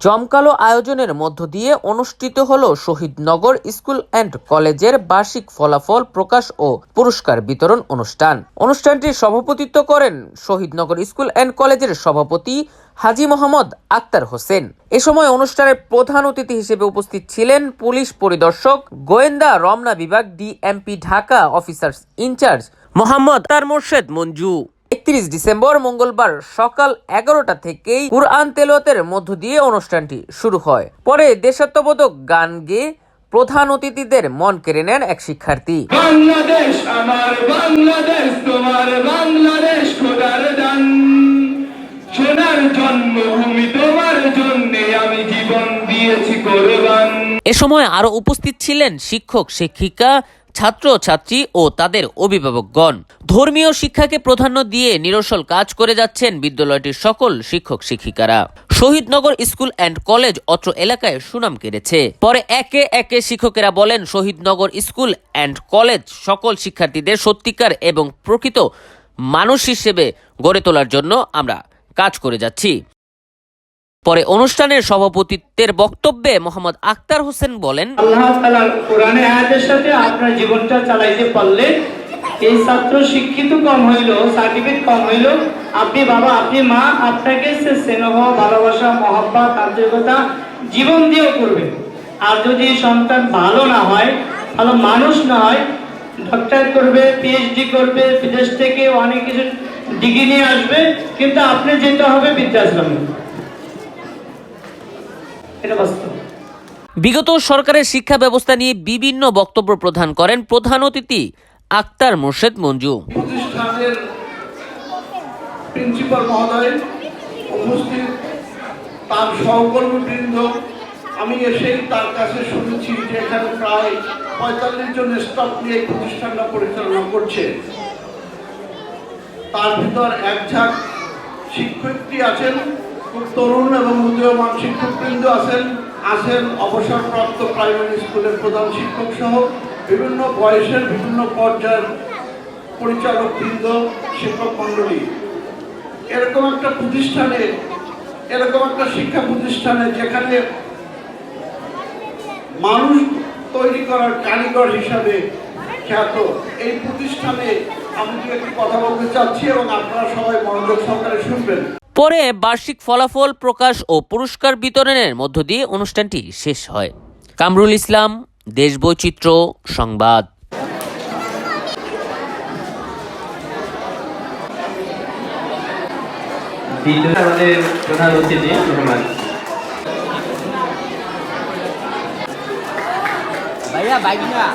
জমকালো আয়োজনের মধ্য দিয়ে অনুষ্ঠিত হল শহীদনগর স্কুল অ্যান্ড কলেজের বার্ষিক ফলাফল প্রকাশ ও পুরস্কার বিতরণ অনুষ্ঠান। অনুষ্ঠানটির সভাপতিত্ব করেন শহীদনগর স্কুল অ্যান্ড কলেজের সভাপতি হাজি মোহাম্মদ আক্তার হোসেন। এ সময় অনুষ্ঠানের প্রধান অতিথি হিসেবে উপস্থিত ছিলেন পুলিশ পরিদর্শক গোয়েন্দা রমনা বিভাগ DMP Dhaka officers in charge Mohammad তার মোর্শেদ মঞ্জু। একত্রিশ ডিসেম্বর মঙ্গলবার সকাল এগারোটা থেকেই কুরআন তেলতের মধ্য দিয়ে অনুষ্ঠানটি শুরু হয়। পরে দেশাত্মবোধক গান গেয়ে প্রধান অতিথিদের মন কেড়ে নেন এক শিক্ষার্থী। বাংলাদেশ আমার বাংলাদেশ তোমার বাংলাদেশ খোদার দান। সোনার জন্মভূমি তোমার জন্য আমি জীবন দিয়েছি কোরবান। এ সময় আরও উপস্থিত ছিলেন শিক্ষক শিক্ষিকা ছাত্র ছাত্রী ও তাদের অভিভাবকগণ। ধর্মীয় শিক্ষাকে প্রাধান্য দিয়ে নিরসল কাজ করে যাচ্ছেন বিদ্যালয়টির সকল শিক্ষক শিক্ষিকারা। শহীদনগর স্কুল অ্যান্ড কলেজ অত্র এলাকায় সুনাম কেড়েছে। পরে একে একে শিক্ষকেরা বলেন, শহীদনগর স্কুল অ্যান্ড কলেজ সকল শিক্ষার্থীদের সত্যিকার এবং প্রকৃত মানুষ হিসেবে গড়ে তোলার জন্য আমরা কাজ করে যাচ্ছি। পরে অনুষ্ঠানের সভাপতিত্বের বক্তব্যে মোহাম্মদ আক্তার হোসেন বলেন আপনার জীবনটা পারলে এই ছাত্র শিক্ষিত কম হইল সার্টিফিকেট কম হইল। আপনি বাবা, আপনি মা, আপনাকে সে স্নেহ, ভালোবাসা, মহব্বত, আন্তরিকতা জীবন দিয়েও করবে। আর যদি সন্তান ভালো না হয়, ভালো মানুষ না হয় ডক্টর করবে পিএইচডি করবে, বিদেশ থেকে অনেক কিছু ডিগ্রি নিয়ে আসবে, কিন্তু আপনি যেতে হবে বৃদ্ধাশ্রমে। এটা বাস্তব। বিগত সরকারের শিক্ষা ব্যবস্থা নিয়ে বিভিন্ন বক্তব্য প্রদান করেন প্রধান অতিথি আক্তার মোর্শেদ মঞ্জু। প্রতিষ্ঠানের প্রিন্সিপাল মহোদয় উপস্থিত তার সহকর্মীবৃন্দ আমি এসেই তার কাছে শুনেছি যে এখানে প্রায় পঁয়তাল্লিশ জন স্টাফ নিয়ে প্রতিষ্ঠানটা পরিচালনা করছে। তার ভিতর এক ঝাঁক শিক্ষকটি আছেন তরুণ এবং উদীয়মান শিক্ষকবৃন্দ আছেন আছেন অবসরপ্রাপ্ত প্রাইমারি স্কুলের প্রধান শিক্ষক সহ বিভিন্ন বয়সের বিভিন্ন পর্যায়ের পরিচালক বৃন্দ, শিক্ষক মণ্ডলী। এরকম একটা প্রতিষ্ঠানে, এরকম একটা শিক্ষা প্রতিষ্ঠানে যেখানে মানুষ তৈরি করার কারিগর হিসাবে খ্যাত, এই প্রতিষ্ঠানে আমি দু একটি কথা বলতে চাচ্ছি এবং আপনারা সবাই মনোযোগ সহকারে শুনবেন। পরে বার্ষিক ফলাফল প্রকাশ ও পুরস্কার বিতরণের মধ্য দিয়ে অনুষ্ঠানটি শেষ হয়। কামরুল ইসলাম দেশ বৈচিত্র্য সংবাদ। দ্বিতীয় আমাদের প্রধান অতিথি মেহমান ভাইয়া বাইক না